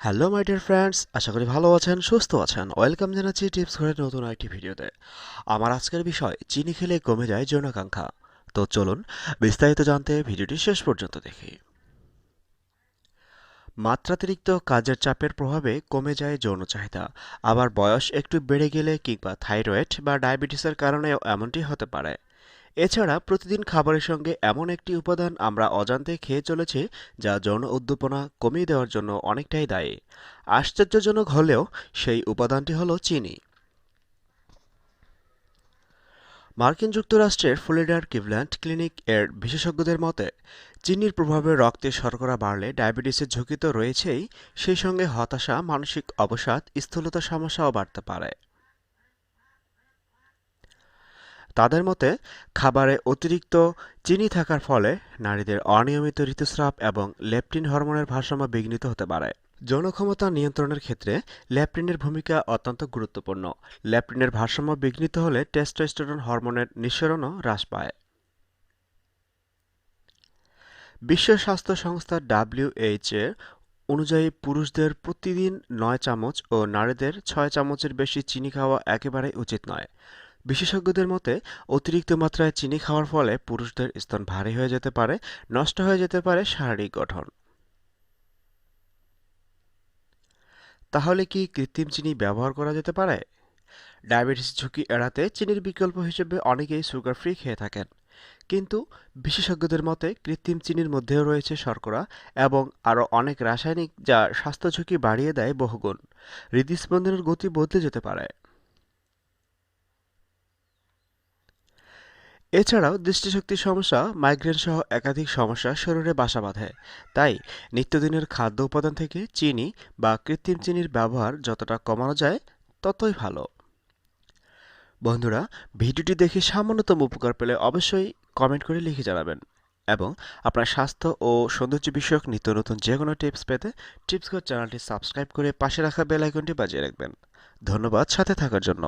Hello my dear friends আশা করি ভালো আছেন, সুস্থ আছেন। ওয়েলকাম জানাচ্ছি টিপস ঘরের নতুন একটি ভিডিওতে। আমার আজকের বিষয়, চিনি খেলে কমে যায় যৌনাকাঙ্ক্ষা। তো চলুন বিস্তারিত জানতে ভিডিওটি শেষ পর্যন্ত দেখি। মাত্রাতিরিক্ত কাজের চাপের প্রভাবে কমে যায় যৌন চাহিদা। আবার বয়স একটু বেড়ে গেলে কিংবা থাইরয়েড বা ডায়াবেটিসের কারণেও এমনটি হতে পারে। এছাড়া প্রতিদিন খাবারের সঙ্গে এমন একটি উপাদান আমরা অজান্তে খেয়ে চলেছি যা যৌন উদ্দীপনা কমিয়ে দেওয়ার জন্য অনেকটাই দায়ী। আশ্চর্যজনক হলেও সেই উপাদানটি হলো চিনি। মার্কিন যুক্তরাষ্ট্রের ফ্লোরিডার কিভল্যান্ড ক্লিনিক এর বিশেষজ্ঞদের মতে, চিনির প্রভাবে রক্তে শর্করা বাড়লে ডায়াবেটিসের ঝুঁকি তো রয়েছেই, সেই সঙ্গে হতাশা, মানসিক অবসাদ, স্থূলতা সমস্যাও বাড়তে পারে। তাদের মতে, খাবারে অতিরিক্ত চিনি থাকার ফলে নারীদের অনিয়মিত ঋতুস্রাব এবং লেপটিন হরমোনের ভারসাম্য বিঘ্নিত হতে পারে। যৌন ক্ষমতা নিয়ন্ত্রণের ক্ষেত্রে ল্যাপটিনের ভূমিকা অত্যন্ত গুরুত্বপূর্ণ। ল্যাপটিনের ভারসাম্য বিঘ্নিত হলে টেস্টোস্টেরন হরমোনের নিঃসরণও হ্রাস পায়। বিশ্ব স্বাস্থ্য সংস্থা ডাব্লিউএইচ এর অনুযায়ী পুরুষদের প্রতিদিন নয় চামচ ও নারীদের ছয় চামচের বেশি চিনি খাওয়া একেবারেই উচিত নয়। বিশেষজ্ঞদের মতে, অতিরিক্ত মাত্রায় চিনি খাওয়ার ফলে পুরুষদের স্তন ভারী হয়ে যেতে পারে, নষ্ট হয়ে যেতে পারে শারীরিক গঠন। তাহলে কি কৃত্রিম চিনি ব্যবহার করা যেতে পারে? ডায়াবেটিস ঝুঁকি এড়াতে চিনির বিকল্প হিসেবে অনেকেই সুগার ফ্রি খেয়ে থাকেন। কিন্তু বিশেষজ্ঞদের মতে, কৃত্রিম চিনির মধ্যেও রয়েছে শর্করা এবং আরও অনেক রাসায়নিক যা স্বাস্থ্য ঝুঁকি বাড়িয়ে দেয় বহুগুণ। হৃদস্পন্দনের গতি বদলে যেতে পারে। এছাড়াও দৃষ্টিশক্তির সমস্যা মাইগ্রেন সহ একাধিক সমস্যা শরীরে বাসা বাঁধে। তাই নিত্যদিনের খাদ্য উপাদান থেকে চিনি বা কৃত্রিম চিনির ব্যবহার যতটা কমানো যায়, ততই ভালো। বন্ধুরা, ভিডিওটি দেখে সামান্যতম উপকার পেলে অবশ্যই কমেন্ট করে লিখে জানাবেন এবং আপনার স্বাস্থ্য ও সৌন্দর্য বিষয়ক নিত্য নতুন যে কোনো টিপস পেতে টিপস চ্যানেলটি সাবস্ক্রাইব করে পাশে রাখা বেল আইকনটি বাজিয়ে রাখবেন। ধন্যবাদ সাথে থাকার জন্য।